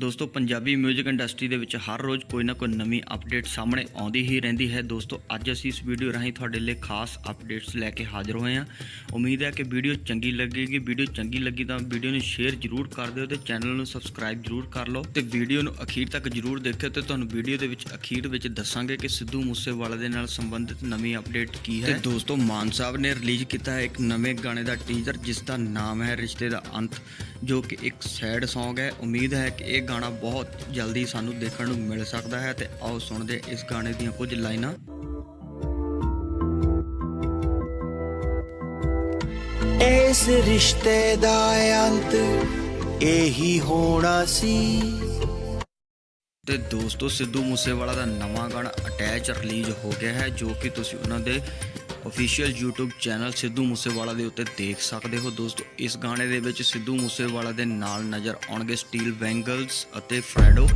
ਦੋਸਤੋ, ਪੰਜਾਬੀ 뮤직 ਇੰਡਸਟਰੀ ਦੇ ਵਿੱਚ ਹਰ ਰੋਜ਼ ਕੋਈ ਨਾ ਕੋਈ ਨਵੀਂ ਅਪਡੇਟ ਸਾਹਮਣੇ ਆਉਂਦੀ ਹੀ ਰਹਿੰਦੀ ਹੈ। ਦੋਸਤੋ, ਅੱਜ ਅਸੀਂ ਇਸ ਵੀਡੀਓ ਰਾਹੀਂ ਤੁਹਾਡੇ ਲਈ ਖਾਸ ਅਪਡੇਟਸ ਲੈ ਕੇ ਹਾਜ਼ਰ ਹੋਏ ਹਾਂ। ਉਮੀਦ ਹੈ ਕਿ ਵੀਡੀਓ ਚੰਗੀ ਲੱਗੇਗੀ। ਵੀਡੀਓ ਚੰਗੀ ਲੱਗੀ ਤਾਂ ਵੀਡੀਓ ਨੂੰ ਸ਼ੇਅਰ ਜ਼ਰੂਰ ਕਰ ਦਿਓ ਤੇ ਚੈਨਲ ਨੂੰ ਸਬਸਕ੍ਰਾਈਬ ਜ਼ਰੂਰ ਕਰ ਲਓ ਤੇ ਵੀਡੀਓ ਨੂੰ ਅਖੀਰ ਤੱਕ ਜ਼ਰੂਰ ਦੇਖਿਓ ਤੇ ਤੁਹਾਨੂੰ ਵੀਡੀਓ ਦੇ ਵਿੱਚ ਅਖੀਰ ਵਿੱਚ ਦੱਸਾਂਗੇ ਕਿ ਸਿੱਧੂ ਮੂਸੇਵਾਲਾ ਦੇ ਨਾਲ ਸੰਬੰਧਿਤ ਨਵੀਂ ਅਪਡੇਟ ਕੀ ਹੈ। ਤੇ ਦੋਸਤੋ, ਮਾਨ ਸਾਹਿਬ ਨੇ ਰਿਲੀਜ਼ ਕੀਤਾ ਹੈ ਇੱਕ ਨਵੇਂ ਗਾਣੇ ਦਾ ਟੀਜ਼ਰ ਜਿਸ ਦਾ ਨਾਮ ਹੈ ਰਿਸ਼ਤੇ ਦਾ ਅੰਤ, ਜੋ ਕਿ ਇੱਕ ਸੈਡ Song ਹੈ। ਉਮੀਦ ਹੈ ਕਿ ਇਹ ਗਾਣਾ ਬਹੁਤ ਜਲਦੀ ਸਾਨੂੰ ਦੇਖਣ ਨੂੰ ਮਿਲ ਸਕਦਾ ਹੈ ਤੇ ਆਓ ਸੁਣਦੇ ਇਸ ਗਾਣੇ ਦੀਆਂ ਕੁਝ ਲਾਈਨਾਂ। ਇਸ ਰਿਸ਼ਤੇ ਦਾ ਅੰਤ ਇਹੀ ਹੋਣਾ ਸੀ। ਤੇ ਦੋਸਤੋ ਸਿੱਧੂ ਮੂਸੇਵਾਲਾ ਦਾ ਨਵਾਂ ਗਾਣਾ ਅਟੈਚ ਰਿਲੀਜ਼ ਹੋ ਗਿਆ ਹੈ ਜੋ ਕਿ ਤੁਸੀਂ ਉਹਨਾਂ ਦੇ official YouTube channel Sidhu Moosewala ਦੇ ਉੱਤੇ ਦੇਖ ਸਕਦੇ ਹੋ ਦੋਸਤੋ। ਇਸ ਗਾਣੇ ਦੇ ਵਿੱਚ ਸਿੱਧੂ ਮੂਸੇਵਾਲਾ ਦੇ ਨਾਲ ਨਜ਼ਰ ਆਉਣਗੇ ਸਟੀਲ ਬੈਂਗਲਸ ਅਤੇ ਫਰੈਡੋ।